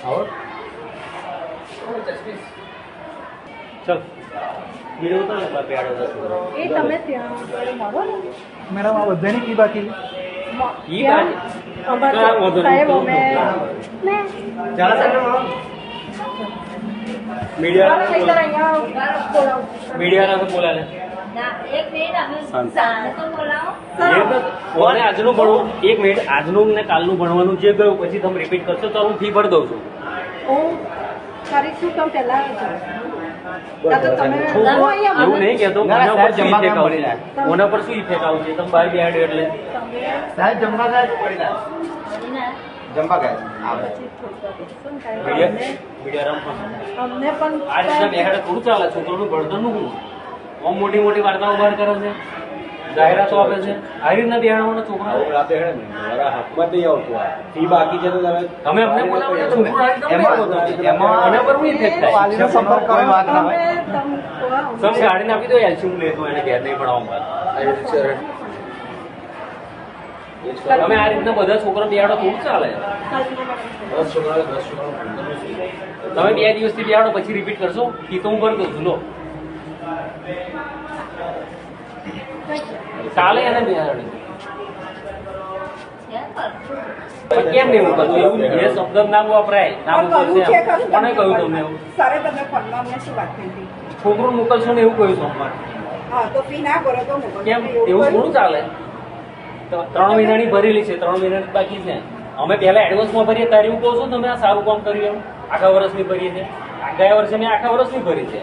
આવો ચલ બીજું તો ને બાપી આડો દસ છોકરો એ તમે ત્યાં આગળ મળો ને મેડમ આ બધાની ફી બાકી ઈ ત્યાં બાજુ. અમારે હા, વાંધો સાહેબ નહીં. અમે ચાલો સાહેબ મીડિયા મારા નહીંતર અહીંયા આજનું ભણવું એક મિનિટ આજનું ને કાલનું ભણવાનું જે ગયું પછી તમે રિપીટ કરશો તો હું ફી ભરી દઉં છું. હું તારી શું કહું પહેલા કાં તો હું એવું નહીં ઓના પર શું જમવા ઇફેક્ટ આવશે. ઓના પર શું ઇફેક્ટ આવશે? તમે બહાર બેહાડ્યો એટલે. સાહેબ જમવા ગયા પડી જમવા ગયા. ને કાંઈ મીડિયા અમને- મીડિયા રમવા અમને પણ આ રીતના બેહાડે થોડું ચાલે છોકરાનું ભણતરનું શું? આમ મોટી મોટી વાર્તાઓ બહાર કરે છે. જાહેરાતો આપે છે. આ રીતના બેહાડવાના છોકરા? બાકી છે તો તમે તમે અમને બોલાવો છો, છોકરો આ એમાં-. એમાં- આના પર હું ઇફેક્ટ થાય. વાલીનો સંપર્ક કરો વાત ના તમે હોય સમ ગાડીને આપી દો એલસી હું લેતો એને ઘેર નહીં ભણાવવા તમે આ રીતના બધા છોકરા બેહાડો થોડું ચાલે. દસ છોકરા દસ છોકરા તમે બે દિવસથી બેહાડો પછી રિપીટ કરશો? ઈ તો હું ભરી દઉં છું લો. કાલે એને બિહારણી કેમ નહીં મોકલતો એવું જે શબ્દ ના વપરાય. ના મોકલશે એમ. કહ્યું તમને એવું? સરે તમને ફોનમાં અમને શું વાત કરી છોકરો મોકલશો ને એવું કહ્યું સોમવાર. હા તો ફી ના કરો તો કેમ? એવું થોડું ચાલે. ત્રણ મહિનાની ભરેલી છે ત્રણ મહિનાની બાકી છે. અમે પહેલા એડવાન્સમાં ભરીએ તારે એવું કહું છું તમે આ સારું કામ કર્યું એમ? આખા વર્ષની ભરીએ છે. ગયા વર્ષે મેં આખા વર્ષની ભરી છે.